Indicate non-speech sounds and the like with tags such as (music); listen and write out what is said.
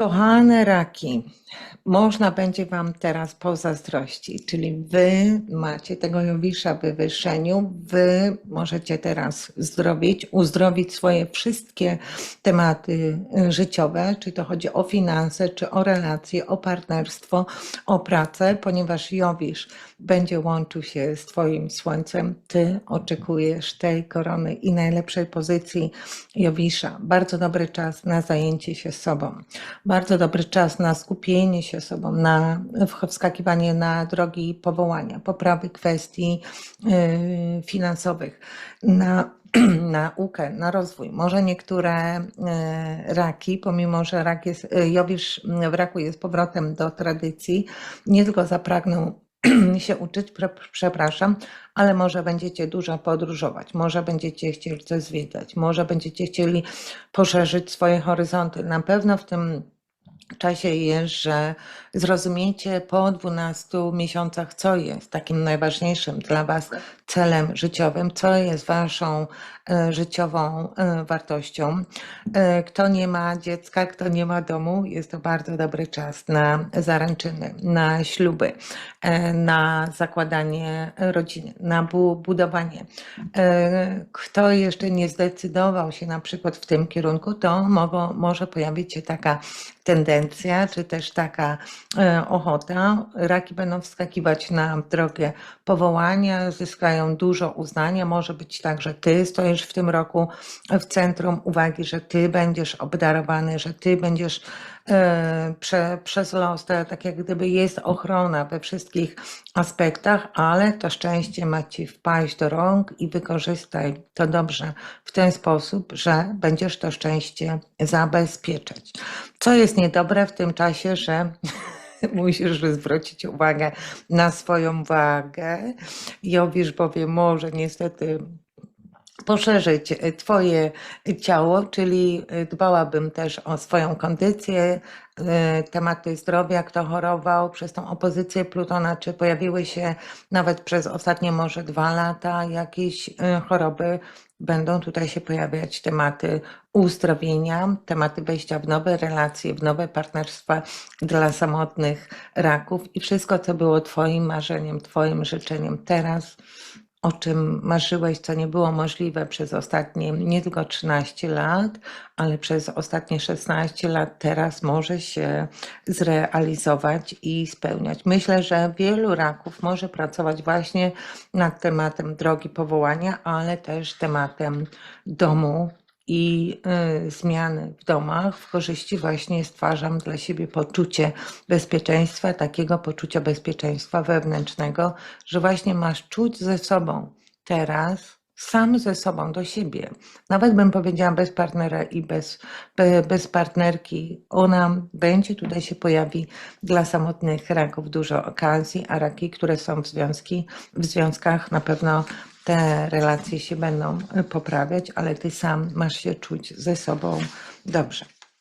Kochane raki, można będzie Wam teraz pozazdrościć, czyli Wy macie tego Jowisza w wywyższeniu, Wy możecie teraz zdrowić, uzdrowić swoje wszystkie tematy y, życiowe, czy to chodzi o finanse, czy o relacje, o partnerstwo, o pracę, ponieważ Jowisz będzie łączył się z Twoim słońcem. Ty oczekujesz tej korony i najlepszej pozycji Jowisza. Bardzo dobry czas na zajęcie się sobą. Bardzo dobry czas na skupienie się sobą, na wskakiwanie na drogi powołania, poprawy kwestii y, finansowych, na (clears throat) naukę, na rozwój. Może niektóre y, raki, pomimo że rak jest, y, Jowisz w raku jest powrotem do tradycji, nie tylko zapragną (clears throat) się uczyć, przepraszam, ale może będziecie dużo podróżować, może będziecie chcieli coś zwiedzać, może będziecie chcieli poszerzyć swoje horyzonty. Na pewno w tym czasie jest, że zrozumiecie po 12 miesiącach, co jest takim najważniejszym dla Was celem życiowym, co jest Waszą e, życiową e, wartością. E, Kto nie ma dziecka, kto nie ma domu, jest to bardzo dobry czas na zaręczyny, na śluby, na zakładanie rodziny, na bu- budowanie. Kto jeszcze nie zdecydował się na przykład w tym kierunku, to może pojawić się taka tendencja, czy też taka e, ochota. Raki będą wskakiwać na drogę powołania, zyskają dużo uznania. Może być tak, że ty stoisz w tym roku w centrum uwagi, że ty będziesz obdarowany, że ty będziesz prze, przez los, to tak jak gdyby jest ochrona we wszystkich aspektach, ale to szczęście ma ci wpaść do rąk i wykorzystaj to dobrze w ten sposób, że będziesz to szczęście zabezpieczać. Co jest niedobre w tym czasie, że (laughs) musisz zwrócić uwagę na swoją wagę. Jowisz bowiem może niestety poszerzyć e, Twoje ciało, czyli e, dbałabym też o swoją kondycję, e, tematy zdrowia, kto chorował przez tą opozycję Plutona, czy pojawiły się nawet przez ostatnie może dwa lata jakieś choroby, będą tutaj się pojawiać tematy uzdrowienia, tematy wejścia w nowe relacje, w nowe partnerstwa dla samotnych raków i wszystko, co było Twoim marzeniem, Twoim życzeniem teraz o czym marzyłeś, co nie było możliwe przez ostatnie nie tylko 13 lat, ale przez ostatnie 16 lat, teraz może się zrealizować i spełniać. Myślę, że wielu raków może pracować właśnie nad tematem drogi powołania, ale też tematem domu i y, zmiany w domach w korzyści właśnie stwarzam dla siebie poczucie bezpieczeństwa, takiego poczucia bezpieczeństwa wewnętrznego, że właśnie masz czuć ze sobą teraz, sam ze sobą do siebie. Nawet bym powiedziała bez partnera i bez, be, bez partnerki. Ona będzie, tutaj się pojawi dla samotnych raków dużo okazji, a raki, które są w, związki, w związkach na pewno te relacje się będą y, poprawiać, ale ty sam masz się czuć ze sobą dobrze.